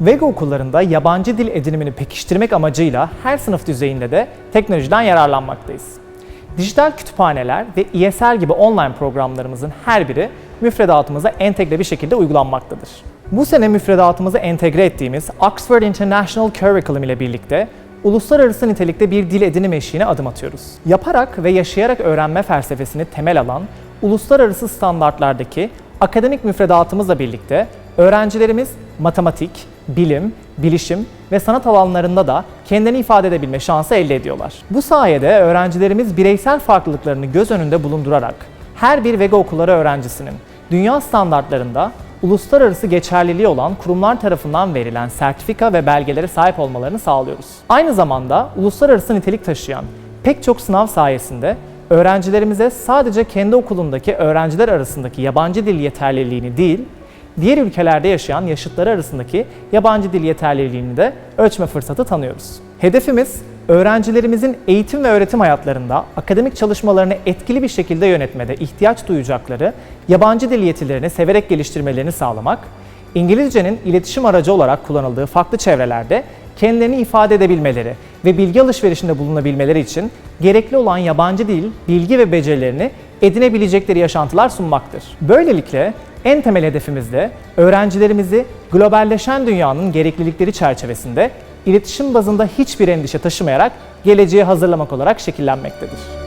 Vega okullarında yabancı dil edinimini pekiştirmek amacıyla her sınıf düzeyinde de teknolojiden yararlanmaktayız. Dijital kütüphaneler ve ESL gibi online programlarımızın her biri müfredatımıza entegre bir şekilde uygulanmaktadır. Bu sene müfredatımıza entegre ettiğimiz Oxford International Curriculum ile birlikte uluslararası nitelikte bir dil edinim eşiğine adım atıyoruz. Yaparak ve yaşayarak öğrenme felsefesini temel alan uluslararası standartlardaki akademik müfredatımızla birlikte öğrencilerimiz matematik, bilim, bilişim ve sanat alanlarında da kendini ifade edebilme şansı elde ediyorlar. Bu sayede öğrencilerimiz bireysel farklılıklarını göz önünde bulundurarak her bir Vega okulları öğrencisinin dünya standartlarında uluslararası geçerliliği olan kurumlar tarafından verilen sertifika ve belgelere sahip olmalarını sağlıyoruz. Aynı zamanda uluslararası nitelik taşıyan pek çok sınav sayesinde öğrencilerimize sadece kendi okulundaki öğrenciler arasındaki yabancı dil yeterliliğini değil, diğer ülkelerde yaşayan yaşıtları arasındaki yabancı dil yeterliliğini de ölçme fırsatı tanıyoruz. Hedefimiz öğrencilerimizin eğitim ve öğretim hayatlarında akademik çalışmalarını etkili bir şekilde yönetmede ihtiyaç duyacakları yabancı dil yetilerini severek geliştirmelerini sağlamak, İngilizcenin iletişim aracı olarak kullanıldığı farklı çevrelerde kendilerini ifade edebilmeleri ve bilgi alışverişinde bulunabilmeleri için gerekli olan yabancı dil, bilgi ve becerilerini edinebilecekleri yaşantılar sunmaktır. Böylelikle en temel hedefimiz de öğrencilerimizi globalleşen dünyanın gereklilikleri çerçevesinde iletişim bazında hiçbir endişe taşımayarak geleceğe hazırlamak olarak şekillenmektedir.